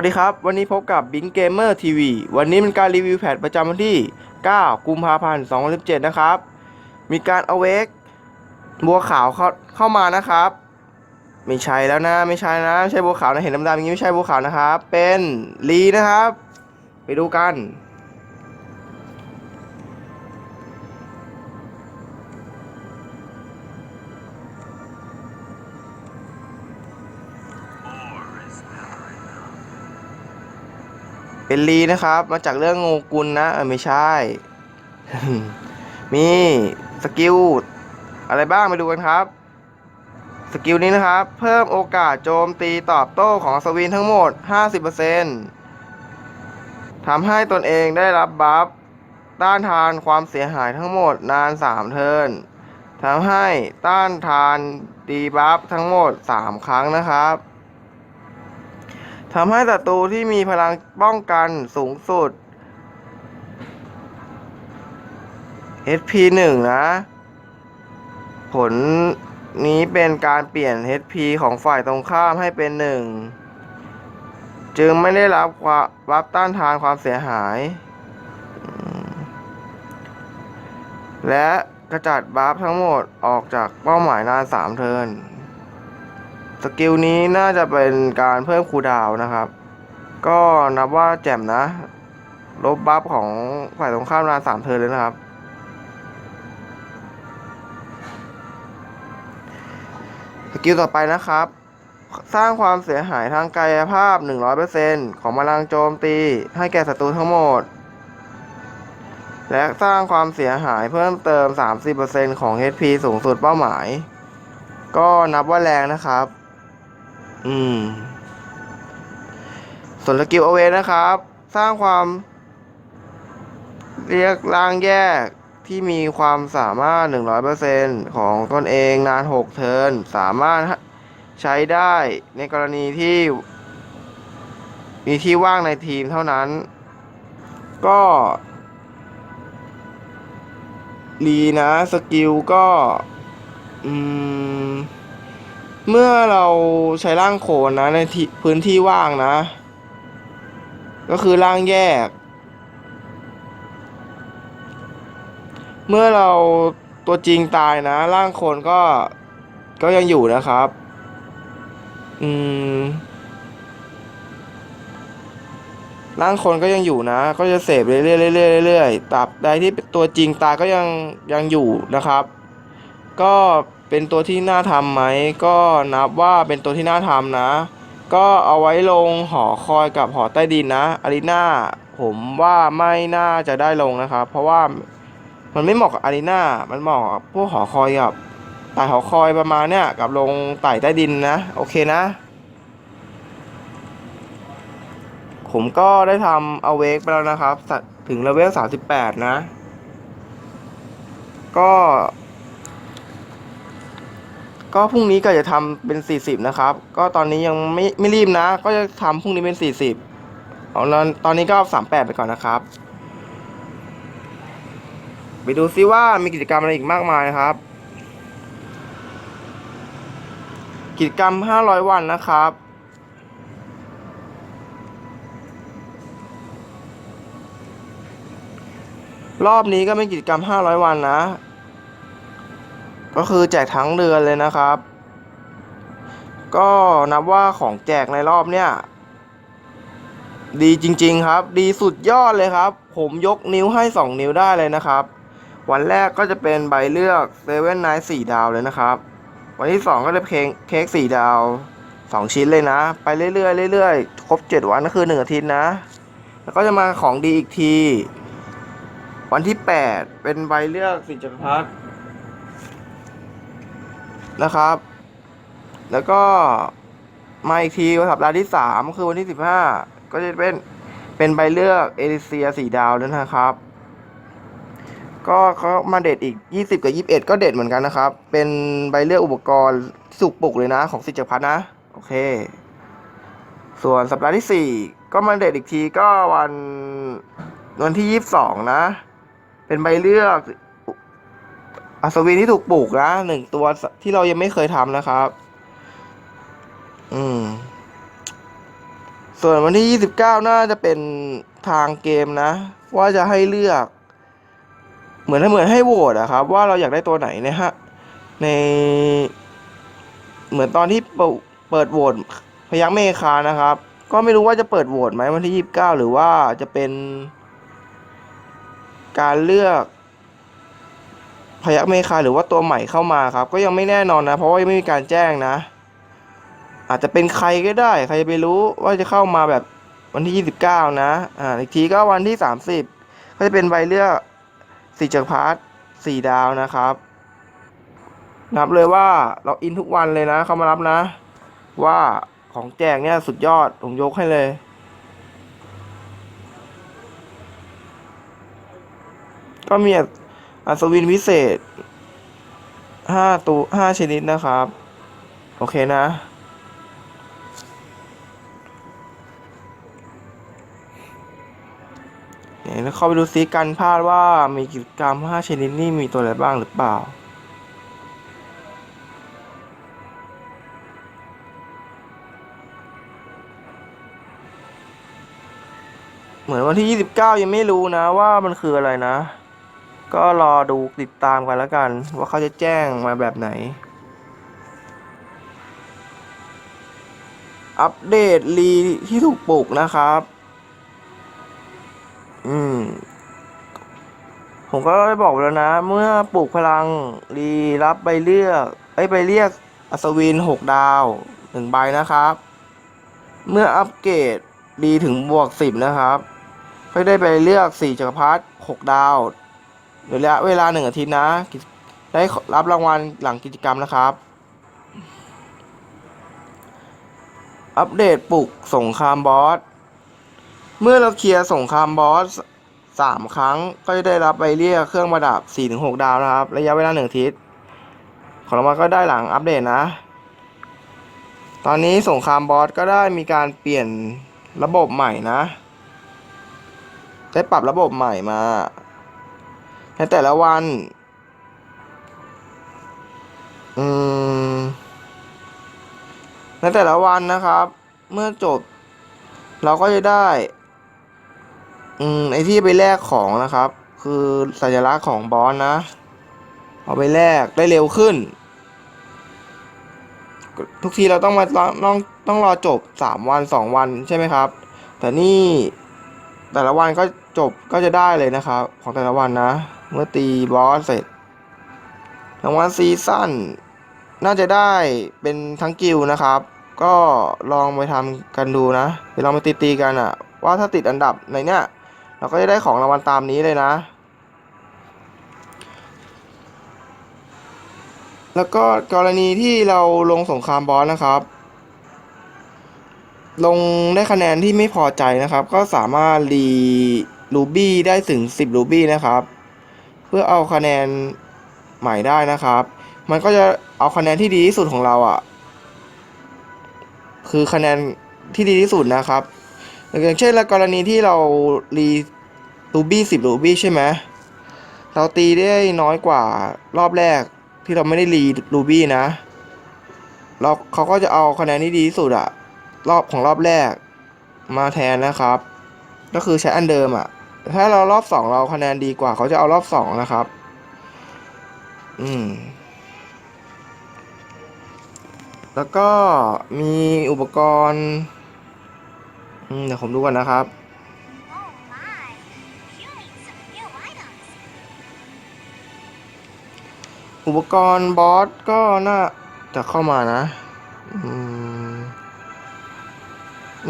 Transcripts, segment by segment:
สวัสดีครับ วันนี้พบกับ Bing Gamer TV วันนี้เป็นการรีวิวแพทประจำวันที่ 9 กุมภาพันธ์ 2017 นะครับ มีการเอาเวกบัวขาวเข้าเข้ามานะครับ ไม่ใช่แล้วนะ ไม่ใช่นะไม่ใช่บัวขาวนะ เห็นดำๆอย่างนี้ไม่ใช่บัวขาวนะครับ เป็นลีนะครับ ไปดูกัน เป็นลีนะครับ มาจากเรื่องโงกุลนะเออไม่ใช่ มีสกิลอะไรบ้างไปดูกันครับ สกิลนี้นะครับ เพิ่มโอกาสโจมตีตอบโต้ของอัศวินทั้งหมด 50%ทำให้ตนเองได้รับบัฟต้านทานความเสียหายทั้งหมดนาน 3 เทิร์นทำให้ต้านทานดีบัฟทั้งหมด 3 ครั้งนะครับ ทำให้ศัตรูที่มีพลังป้องกันสูงสุด HP 1นะ ผลนี้เป็นการเปลี่ยน HP ของฝ่ายตรงข้ามให้เป็น 1 จึงไม่ได้รับความรับต้านทานความเสียหาย และกระจัดบัฟทั้งหมดออกจากเป้าหมายนาน 3 เทิร์น สกิลนี้น่าจะเป็นการเพิ่มคูดาวน์นะครับ ก็นับว่าแจ่มนะ ลบบัฟของฝ่ายตรงข้ามนานสามเทิร์นเลยนะครับ สกิลต่อไปนะครับ สร้างความเสียหายทางกายภาพ 100%ของพลังโจมตีให้แก่ศัตรูทั้งหมด และสร้างความเสียหายเพิ่มเติม 30%ของ HP สูงสุดเป้าหมายก็นับว่าแรงนะครับ อืม ส่วนสกิลเอาเวนะครับ สร้างความ เรียกร่างแยกที่มีความสามารถ 100%ของตนเองนาน 6 เทิร์นสามารถใช้ได้ในกรณีที่ มีที่ว่างในทีมเท่านั้น ก็ลีนะ สกิลก็ อืม เมื่อเราใช้ร่างโขนนะในที่พื้นที่ว่างนะ ก็คือร่างแยก เมื่อเราตัวจริงตายนะ ร่างโคนก็ก็ยังอยู่นะครับ อืม ร่างคนก็ยังอยู่นะ ก็จะเสพเรื่อยๆเรื่อยๆเรื่อยๆตราบใดที่ตัวจริงตายก็ยังยังอยู่นะครับ ก็ เป็นตัวที่น่าทำไหมก็นับว่าเป็นตัวที่น่าทำนะ ก็เอาไว้ลงหอคอยกับหอใต้ดินนะอารีนาผมว่าไม่น่าจะได้ลงนะครับ เพราะว่ามันไม่เหมาะกับอารีนามันเหมาะกับพวกหอคอยกับไต่หอคอยประมาณเนี้ยกับลงไต่ใต้ดินนะ โอเคนะ ผมก็ได้ทำเอาเวกไปแล้วนะครับ ถึงเลเวล38นะ ก็ ก็พรุ่งนี้ก็จะทำเป็น 40 นะครับ ก็ตอนนี้ยังไม่ไม่รีบนะ ก็จะทำพรุ่งนี้เป็น 40เอาแล้วตอนนี้ก็38 ไปก่อนนะครับ ไปดูซิว่ามีกิจกรรมอะไรอีกมากมายนะครับ กิจกรรม 500 วันนะครับรอบนี้ก็เป็นกิจกรรม 500 วันนะ ก็คือแจกทั้งเดือนเลยนะครับ ก็นับว่าของแจกในรอบเนี้ยดีจริง ๆครับ ดีสุดยอดเลยครับ ผมยกนิ้วให้ 2 นิ้วได้เลยนะครับ วันแรกก็จะเป็นใบเลือกเซเว่นไนท์สี่ดาวเลยนะครับ วันที่ 2 ก็จะเค้กเค้กสี่ดาว 2 ชิ้นเลยนะ ไปเรื่อยๆเรื่อยๆครบ 7 วันก็คือ 1 อาทิตย์นะ แล้วก็จะมาของดีอีกที วันที่ 8 เป็นใบเลือกสิจักรพรรดิ นะครับ แล้วก็มาอีกทีสัปดาห์ที่3คือวันที่15ก็จะเป็นเป็นใบเลือกเอเซียสีดาวแล้วนะครับ ก็เขามาเด็ดอีก 20 กับ 21 ก็เด็ดเหมือนกันนะครับ เป็นใบเลือกอุปกรณ์สุกปลุกเลยนะ ของสิจพรรดินะ โอเค ส่วนสัปดาห์ที่ 4 ก็มาเด็ดอีกทีก็วันวันที่ 22 นะ เป็นใบเลือก อัศวินที่ถูกปลูกนะหนึ่งตัวที่เรายังไม่เคยทำนะครับ อืม ส่วนวันที่29น่าจะเป็นทางเกมนะ ว่าจะให้เลือก เหมือนเหมือนให้โหวตอะครับ ว่าเราอยากได้ตัวไหนเนะฮะ ใน เหมือนตอนที่เปิดเปิดโหวตพยักเมคานะครับ ก็ไม่รู้ว่าจะเปิดโหวตไหมวันที่29หรือว่าจะเป็น การเลือก พยักเมคาหรือว่าตัวใหม่เข้ามาครับ ก็ยังไม่แน่นอนนะ เพราะว่ายังไม่มีการแจ้งนะ อาจจะเป็นใครก็ได้ ใครจะไปรู้ว่าจะเข้ามาแบบวันที่ 29 นะอ่าอีกทีก็วันที่ 30 ก็จะเป็นใบเลือกสี่จักรพรรดิสี่ดาวนะครับนับเลยว่าเราอินทุกวันเลยนะ เข้ามารับนะ ว่าของแจกเนี่ยสุดยอดผมยกให้เลยก็มี อัศวินวิเศษห้าตัวห้าชนิดนะครับ โอเคนะเดี๋ยวเข้าไปดูซิกันพลาดว่ามีกิจกรรมห้าชนิดนี่มีตัวอะไรบ้างหรือเปล่าเหมือนวันที่ 29 ยังไม่รู้นะว่ามันคืออะไรนะ ก็รอดูติดตามกันแล้วกัน ว่าเขาจะแจ้งมาแบบไหน อัปเดตรีที่ถูกปลูกนะครับ อืม ผมก็ได้บอกแล้วนะ เมื่อปลูกพลังรีรับใบเลือกไอ้ยใบเรียกอัศวินหกดาวหนึ่งใบนะครับ เมื่ออัปเกรดดีถึงบวกสิบนะครับก็ได้ไปเลือกสี่จักรพรรดิหกดาว ระยะเวลาหนึ่งอาทิตย์นะ ได้รับรางวัลหลังกิจกรรมนะครับ อัปเดตปลุกสงครามบอส เมื่อเราเคลียร์สงครามบอสสามครั้งก็จะได้รับใบเรียกเครื่องประดับสี่ถึงหกดาวนะครับ ระยะเวลาหนึ่งอาทิตย์ ของรางวัลก็ได้หลังอัปเดตนะ ตอนนี้สงครามบอสก็ได้มีการเปลี่ยนระบบใหม่นะ ได้ปรับระบบใหม่มา ในแต่ละวัน อืม ในแต่ละวันนะครับ เมื่อจบ เราก็จะได้ อืม ไอที่ไปแลกของนะครับ คือสัญลักษณ์ของบอสนะ เอาไปแลกได้เร็วขึ้น ทุกทีเราต้องมาต้องต้องรอจบสามวันสองวันใช่ไหมครับ แต่นี่แต่ละวันก็จบก็จะได้เลยนะครับ ของแต่ละวันนะ เมื่อตีบอสเสร็จรางวัลซีซั่นน่าจะได้เป็นทั้งกิลนะครับ ก็ลองไปทำกันดูนะไปลองไปตีตีกันอะว่าถ้าติดอันดับในเนี้ยเราก็จะได้ของรางวัลตามนี้เลยนะ แล้วก็กรณีที่เราลงสงครามบอสนะครับ ลงได้คะแนนที่ไม่พอใจนะครับ ก็สามารถรีรูบี้ได้ถึง 10รูบี้นะครับ เพื่อเอาคะแนนใหม่ได้นะครับ มันก็จะเอาคะแนนที่ดีที่สุดของเราอะ่ะ คือคะแนนที่ดีที่สุดนะครับอย่างเช่นกรณีที่เรารีรูบี้10รูบี้ใช่ไหมเราตีได้น้อยกว่ารอบแรกที่เราไม่ได้รีรูบี้นะเราเขาก็จะเอาคะแนนที่ดีที่สุดอะรอบของรอบแรกมาแทนนะครับ ก็คือใช้อันเดิมอะ ถ้าเรารอบสองเราคะแนนดีกว่าเขาจะเอารอบสองนะครับ อืม แล้วก็มีอุปกรณ์อืมเดี๋ยวผมดูก่อนนะครับ อุปกรณ์บอสก็น่าจะเข้ามานะ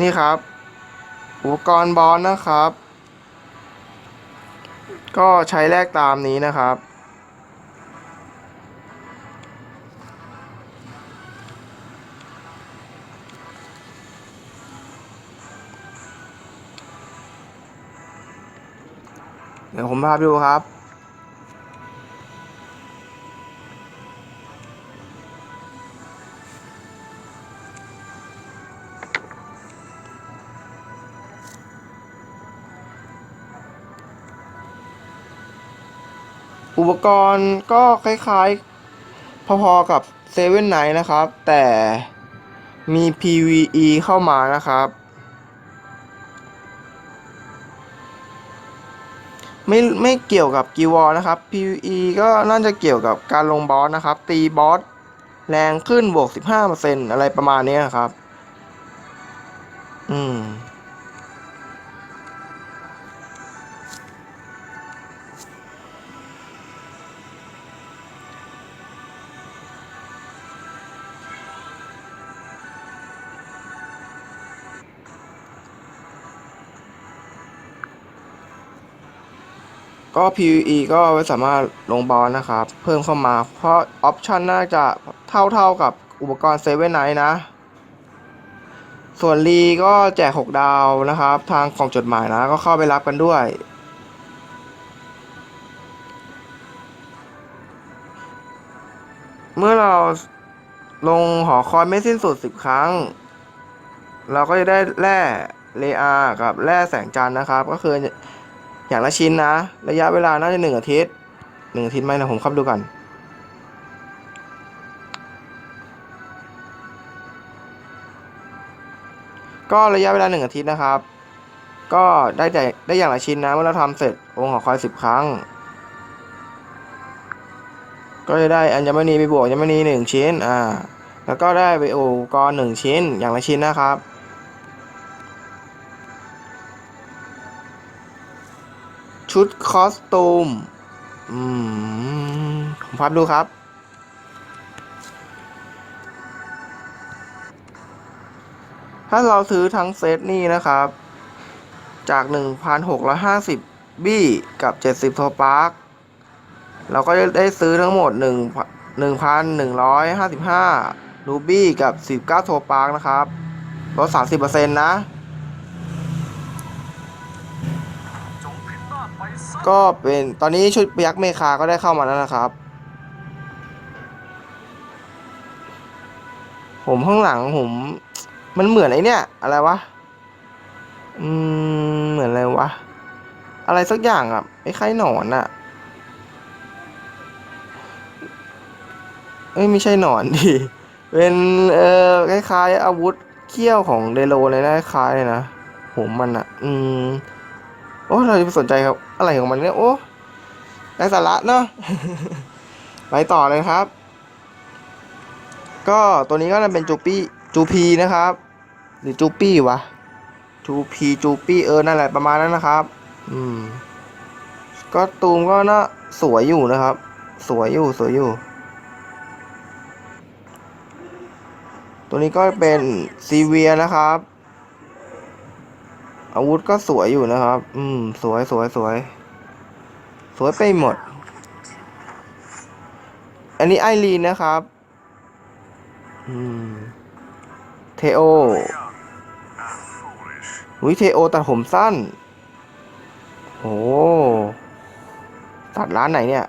นี่ครับ อุปกรณ์บอสนะครับ ก็ใช้แลกตามนี้นะครับ เดี๋ยวผมพาไปดูครับ อุปกรณ์ก็คล้ายๆ พอๆกับเซเว่นไนนะครับ แต่มี PVE เข้ามานะครับ ไม่ไม่เกี่ยวกับกีวอลนะครับ PVE ก็น่าจะเกี่ยวกับการลงบอสนะครับ ตีบอสแรงขึ้นบวก 15%อะไรประมาณนี้ครับ อืม ก็ PVE ก็ไว้สามารถลงบอลนะครับ เพิ่มเข้ามาเพราะออปชันน่าจะเท่าเท่ากับอุปกรณ์เซเว่นไนนะ ส่วนลีก็แจก 6 ดาวนะครับ ทางกล่องจดหมายนะก็เข้าไปรับกันด้วย เมื่อเราลงหอคอยไม่สิ้นสุด 10 ครั้ง เราก็จะได้แร่เลอากับแร่แสงจันทร์นะครับ ก็คือ อย่างละชิ้นนะ ระยะเวลาน่าจะหนึ่งอาทิตย์หนึ่งอาทิตย์ไหมนะผมเข้าไปดูกันก็ระยะเวลาหนึ่งอาทิตย์นะครับ ก็ได้แต่ได้อย่างละชิ้นนะเมื่อเราทำเสร็จวงหอคอยสิบครั้ง ก็จะได้อัญมณีไปบวกอัญมณีหนึ่งชิ้นอ่าแล้วก็ได้ไปโอุปกรหนึ่งชิ้นอย่างละชิ้นนะครับ ชุดคอสตูม อืม ผมพับดูครับ ถ้าเราซื้อทั้งเซตนี่นะครับ จาก 1,650 บี้ กับ 70โทปาร์คเราก็จะได้ซื้อทั้งหมด1 1,155 รูบี้ กับ 19โทปาร์คนะครับ ลด 30%นะ ก็เป็นตอนนี้ชุดยักษ์เมคาก็ได้เข้ามาแล้วนะครับ ผมข้างหลังผม มันเหมือนไอเนี่ย อะไรวะ อืม เหมือนอะไรวะ อะไรสักอย่างอะไอ้ไข่หนอนอะเอ้ยไม่ใช่หนอนดิเป็นเอ่อคล้ายๆ อาวุธเขี้ยวของเดโลเลยนะคล้ายเลยนะผมมันอะ อืมโอ้เราจะไปสนใจครับ อะไรของมันเนี่ยโอ้ไร้สาระเนาะไปต่อเลยครับ ก็ตัวนี้ก็จะเป็นจูปี้จูพีนะครับ หรือจูปี้วะจูพีจูปี้เออนั่นแหละประมาณนั้นนะครับ อืม ก็ตูมก็น่าสวยอยู่นะครับ สวยอยู่สวยอยู่ ตัวนี้ก็เป็นซีเวียนะครับ อาวุธก็สวยอยู่นะครับ อืม สวยสวยสวย สวยไปหมด อันนี้ไอรีนนะครับ อืม เทโอวิเทโอตัดผมสั้น โอ้ ตัดร้านไหนเนี่ย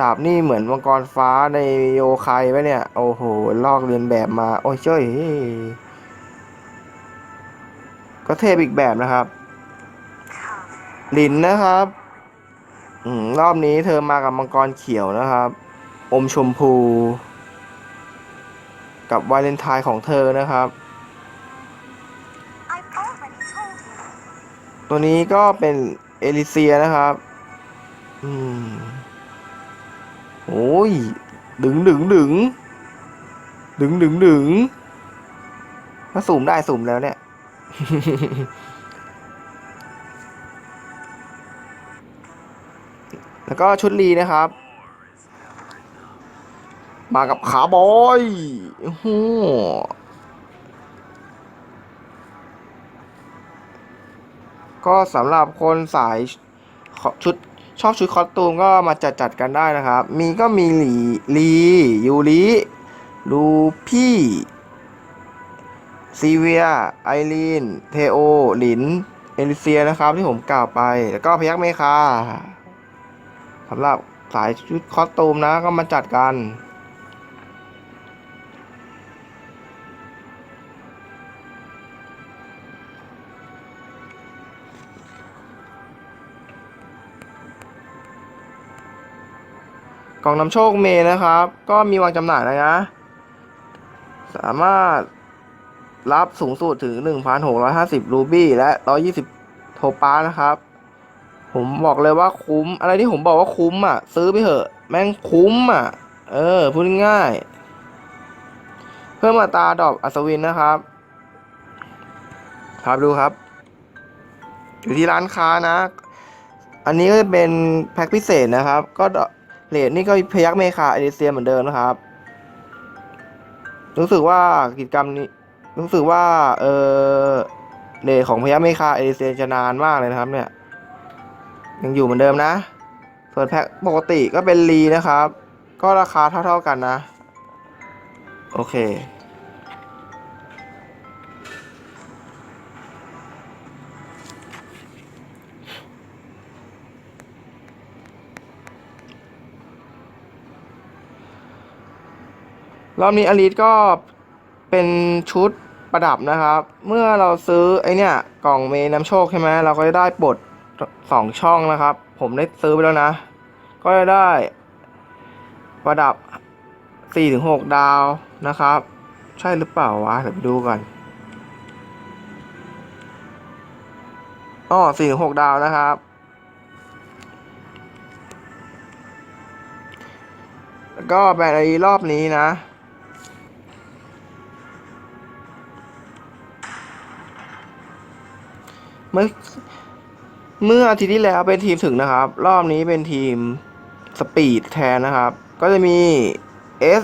ดาบนี่เหมือนมังกรฟ้าในโยคายไหมเนี่ย โอ้โห ลอกเรียนแบบมา โอ้ยเจ้ยก็เทพอีกแบบนะครับ ลินนะครับอืมรอบนี้เธอมากับมังกรเขียวนะครับ อมชมพู กับวาเลนไทน์ของเธอนะครับ I've already told you. ตัวนี้ก็เป็นเอลิเซียนะครับ อืม โอ้ย ดึงดึงดึงดึงดึงดึงถ้าสูมได้สูมแล้วเนี่ย แล้วก็ชุดลีนะครับ มากับขาบอยโอ้โหก็สำหรับคนสายชุด ชอบชุดคอสตูมก็มาจัดจัดกันได้นะครับ มีก็มีหลีลียูริลูพี่ซีเวีย ไอรีน เทโอ หลิน เอลิเซียนะครับที่ผมกล่าวไป แล้วก็พยักเมคาสำหรับสายชุดคอสตูมนะก็มาจัดกัน ล่องนำโชคเมนะครับ ก็มีวางจำหน่ายแล้วนะ สามารถรับสูงสุดถึง 1,650 รูบี้และ 120 โทปานะครับ ผมบอกเลยว่าคุ้ม อะไรที่ผมบอกว่าคุ้มอะ ซื้อไปเถอะ แม่งคุ้มอะ เออ พูดง่าย เพิ่มมาตาดอกอัศวินนะครับ ครับดูครับ อยู่ที่ร้านค้านะ อันนี้ก็จะเป็นแพ็คพิเศษนะครับ ก็ดอก เลดนี่ก็พยักเมคาเอเดเซียเหมือนเดิมนะครับ รู้สึกว่ากิจกรรมนี้ รู้สึกว่า เออเลดของพยักเมคาเอเดเซียจะนานมากเลยนะครับ เนี่ย ยังอยู่เหมือนเดิมนะ ส่วนแพ็คปกติก็เป็นรีนะครับ ก็ราคาเท่าๆกันนะ โอเค รอบนี้อลิสก็เป็นชุดประดับนะครับ เมื่อเราซื้อไอเนี่ยกล่องเมน้ำโชคใช่ไหมเราก็จะได้ปลดสองช่องนะครับ ผมได้ซื้อไปแล้วนะ ก็จะได้ ประดับสี่ถึงหกดาวนะครับ ใช่หรือเปล่าวะเดี๋ยวไปดูก่อนอ๋อสี่ถึงหกดาวนะครับ แล้วก็แบตเตอรี่รอบนี้นะ เมื่อเมื่ออาทิตย์ที่แล้วเป็นทีมถึงนะครับ รอบนี้เป็นทีมสปีดแทนนะครับ ก็จะมีเอส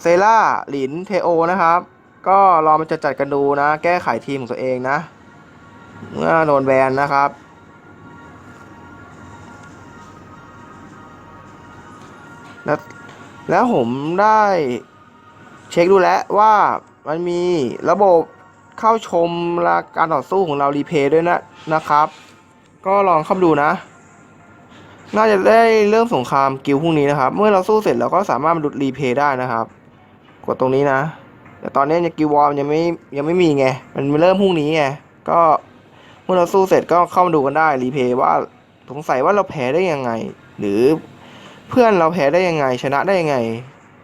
เซล่าหลินเทโอนะครับ ก็ลองมาจะจัดกันดูนะ แก้ไขทีมของตัวเองนะ เมื่อโดนแบนนะครับ แล้วแล้วผมได้เช็คดูแล้วว่ามันมีระบบ เข้าชมการต่อสู้ของเรารีเพย์ด้วยนะนะครับ ก็ลองเข้ามาดูนะ น่าจะได้เริ่มสงครามกิลพรุ่งนี้นะครับ เมื่อเราสู้เสร็จเราก็สามารถมาดูรีเพย์ได้นะครับ กดตรงนี้นะ แต่ตอนนี้ยังกิลวอร์มยังไม่ยังไม่มีไง มันเริ่มพรุ่งนี้ไง ก็เมื่อเราสู้เสร็จก็เข้ามาดูกันได้รีเพย์ว่าสงสัยว่าเราแพ้ได้ยังไง หรือเพื่อนเราแพ้ได้ยังไง ชนะได้ยังไง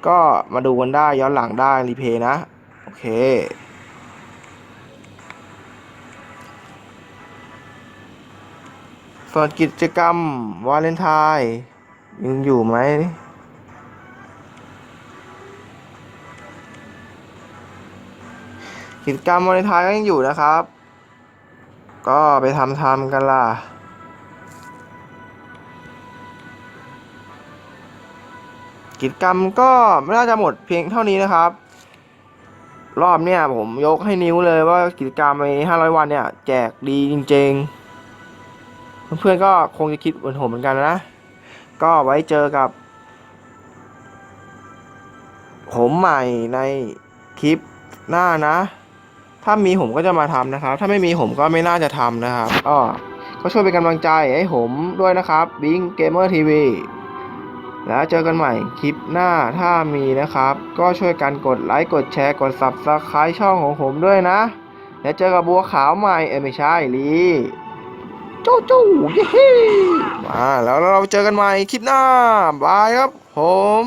ก็มาดูกันได้ย้อนหลังได้รีเพย์นะ โอเค ส่วนกิจกรรมวาเลนไทน์ยังอยู่ไหมกิจกรรมวาเลนไทน์ก็ยังอยู่นะครับ ก็ไปทำทำกันล่ะกิจกรรมก็ไม่น่าจะหมดเพียงเท่านี้นะครับ รอบเนี่ยผมยกให้นิ้วเลยว่ากิจกรรมใน500 วันเนี่ย แจกดีจริง ๆ เพื่อนๆก็คงจะคิดเหมือนผมเหมือนกันนะ ก็ไว้เจอกับ ผมใหม่ในคลิปหน้านะ ถ้ามีผมก็จะมาทำนะครับ ถ้าไม่มีผมก็ไม่น่าจะทำนะครับก็ก็ช่วยเป็นกำลังใจให้ผมด้วยนะครับบิงเกมเมอร์ทีวีแล้วเจอกันใหม่คลิปหน้าถ้ามีนะครับ ก็ช่วยกันกดไลค์กดแชร์กด Subscribe ช่องของผมด้วยนะ แล้วเจอกับบัวขาวใหม่เอ้ยไม่ใช่ลี โจ้โจ้เย้มาแล้วเราเจอกันใหม่คลิปหน้าบายครับผม